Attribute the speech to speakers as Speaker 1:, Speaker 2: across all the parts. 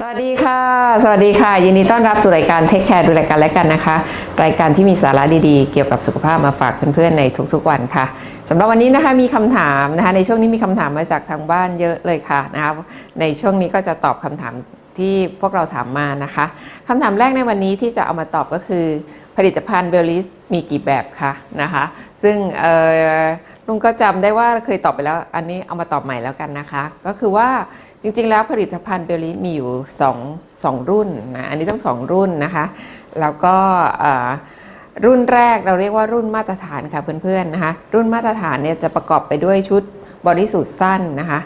Speaker 1: สวัสดีค่ะ สวัสดีค่ะ ยินดีต้อนรับสู่รายการเทคแคร์ดูรายการและกันนะคะ รายการที่มีสาระดีๆ เกี่ยวกับสุขภาพมาฝากเพื่อนๆในทุกๆวันค่ะสำหรับวันนี้นะคะมีคำถามนะคะในช่วงนี้มีคำถามมาจากทางบ้านเยอะเลยค่ะนะคะในช่วงนี้ก็จะตอบคำถามที่พวกเราถามมานะคะคำถามแรกในวันนี้ที่จะเอามาตอบก็คือ ผลิตภัณฑ์เบลลิสมีกี่แบบคะนะคะ ซึ่งลุงก็จำได้ว่าเคยตอบไปแล้ว อันนี้เอามาตอบใหม่แล้วกันนะคะ ก็คือว่า จริงๆ แล้วผลิตภัณฑ์เบลลิสมีอยู่2 2รุ่นนะอันนี้ต้อง2รุ่นนะคะ แล้วก็รุ่นแรกเราเรียกว่ารุ่นมาตรฐานค่ะเพื่อนๆนะคะ รุ่นมาตรฐานเนี่ยจะประกอบไปด้วยชุดบอดี้สูทสั้นนะคะ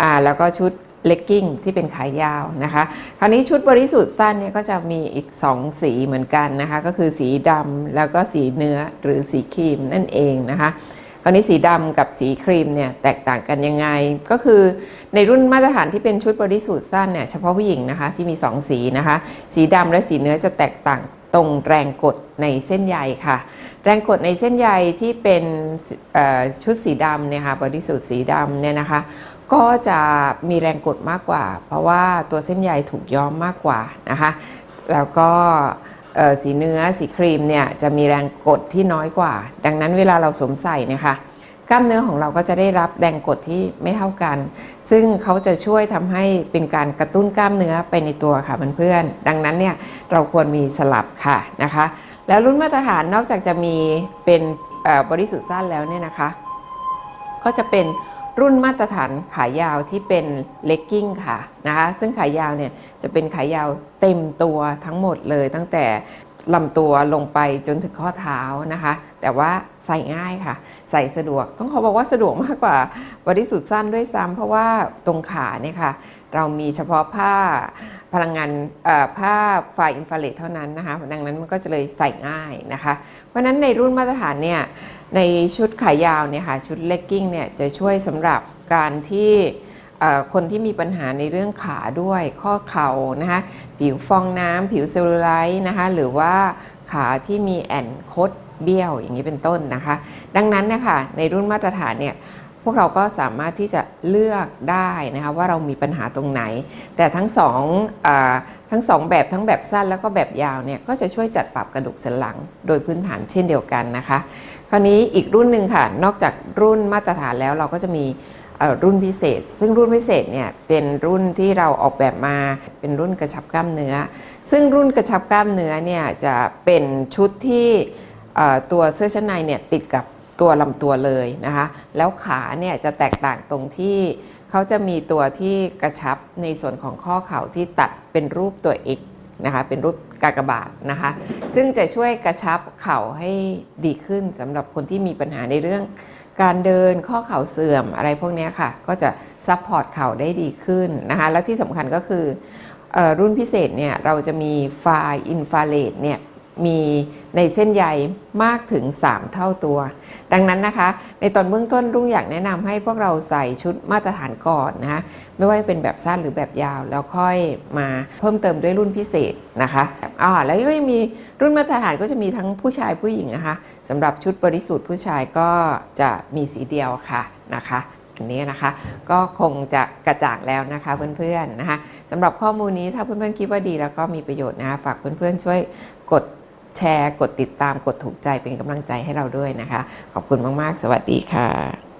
Speaker 1: อ่าแล้วก็ชุดเลกกิ้งที่เป็นขายาวนะคะ คราวนี้ชุดบริสุทธิ์สั้นเนี่ยก็จะมีอีก 2 สีเหมือนกันนะคะ ก็คือสีดำแล้วก็สีเนื้อหรือสีครีมนั่นเองนะคะ คราวนี้สีดำกับสีครีมเนี่ยแตกต่างกันยังไง ก็คือในรุ่นมาตรฐานที่เป็นชุดบริสุทธิ์สั้นเนี่ยเฉพาะผู้หญิงนะคะที่มี 2 สีนะคะ สีดำและสีเนื้อจะแตกต่างตรงแรงกดในเส้นใยค่ะ แรงกดในเส้นใยที่เป็นชุดสีดำเนี่ยค่ะบริสุทธิ์สีดำเนี่ยนะคะ ก็จะมีแรงกดมากกว่า เพราะว่าตัวเส้นใยถูกย้อมมากกว่านะคะ แล้วก็ สีเนื้อสีครีมเนี่ยจะมีแรงกดที่น้อยกว่า ดังนั้นเวลาเราสวมใส่นี่ยค่ะกล้ามเนื้อของเราก็จะได้รับแรงกดที่ไม่เท่ากัน ซึ่งเขาจะช่วยทำให้เป็นการกระตุ้นกล้ามเนื้อไปในตัวค่ะเพื่อนๆดังนั้นเนี่ยเราควรมีสลับค่ะนะคะ แล้วรุ่นมาตรฐานนอกจากจะมีเป็นบริสุทธิ์สั้นแล้วเนี่ยนะคะ ก็จะเป็นรุ่นมาตรฐานขายาวที่เป็นเลกกิ้งค่ะนะคะ ซึ่งขายาวเนี่ยจะเป็นขายาว เต็มตัวทั้งหมดเลยตั้งแต่ลำตัวลงไปจนถึงข้อเท้านะคะ แต่ว่าใส่ง่ายค่ะ ใส่สะดวก ต้องขอบอกว่าสะดวกมากกว่าบริสุทธิ์สั้นด้วยซ้ำเพราะว่าตรงขาเนี่ยค่ะ เรามีเฉพาะผ้าพลังงานผ้าไฟอินฟราเรดเท่านั้นนะคะ ดังนั้นมันก็จะเลยใส่ง่ายนะคะ เพราะฉะนั้นในรุ่นมาตรฐานเนี่ยในชุดขายาวเนี่ยค่ะชุดเลกกิ้งเนี่ยจะช่วยสำหรับการที่ คนที่มีปัญหาในเรื่องขาด้วยข้อเข่านะคะผิวฟองน้ำผิวเซลลูไลท์นะคะหรือว่าขาที่มีแอนคดเบี้ยวอย่างนี้เป็นต้นนะคะ ดังนั้นเนี่ยค่ะในรุ่นมาตรฐานเนี่ยพวกเราก็สามารถที่จะเลือกได้นะคะว่าเรามีปัญหาตรงไหน แต่ทั้งสองอทั้งสองแบบทั้งแบบสั้นแล้วก็แบบยาวเนี่ยก็จะช่วยจัดปรับกระดูกสันหลังโดยพื้นฐานเช่นเดียวกันนะคะ คราวนี้อีกรุ่นหนึ่งค่ะ นอกจากรุ่นมาตรฐานแล้วเราก็จะมี รุ่นพิเศษ ซึ่งรุ่นพิเศษเนี่ยเป็นรุ่นที่เราออกแบบมาเป็นรุ่นกระชับกล้ามเนื้อ ซึ่งรุ่นกระชับกล้ามเนื้อเนี่ยจะเป็นชุดที่ตัวเสื้อชั้นในเนี่ยติดกับตัวลำตัวเลยนะคะแล้วขาเนี่ยจะแตกต่างตรงที่เขาจะมีตัวที่กระชับในส่วนของข้อเข่าที่ตัดเป็นรูปตัว X นะคะเป็นรูปกากบาทนะคะ ซึ่งจะช่วยกระชับเข่าให้ดีขึ้นสำหรับคนที่มีปัญหาในเรื่อง การเดินข้อเข่าเสื่อมอะไรพวกนี้ค่ะ ก็จะซัพพอร์ตเข่าได้ดีขึ้นนะคะ และที่สำคัญก็คือออรุ่นพิเศษเนี่ยเราจะมีไฟอินฟราเรดเนี่ย มีในเส้นใยมากถึง 3 เท่าตัว ดังนั้นนะคะ ในตอนเบื้องต้นรุ่งอยากแนะนำให้พวกเราใส่ชุดมาตรฐานก่อนนะคะไม่ว่าจะเป็นแบบสั้นหรือแบบยาว แล้วค่อยมาเพิ่มเติมด้วยรุ่นพิเศษนะคะอ่าแล้วก็ยังมีรุ่นมาตรฐานก็จะมีทั้งผู้ชายผู้หญิงนะคะสำหรับชุดบริสุทธิ์ผู้ชายก็จะมีสีเดียวค่ะนะคะอันนี้นะคะก็คงจะกระจ่างแล้วนะคะเพื่อนๆนะคะสำหรับข้อมูลนี้ถ้าเพื่อนๆคิดว่าดีแล้วก็มีประโยชน์นะคะฝากเพื่อนๆช่วยกด แชร์ กดติดตาม กดถูกใจเป็นกำลังใจให้เราด้วยนะคะ ขอบคุณมาก ๆ สวัสดีค่ะ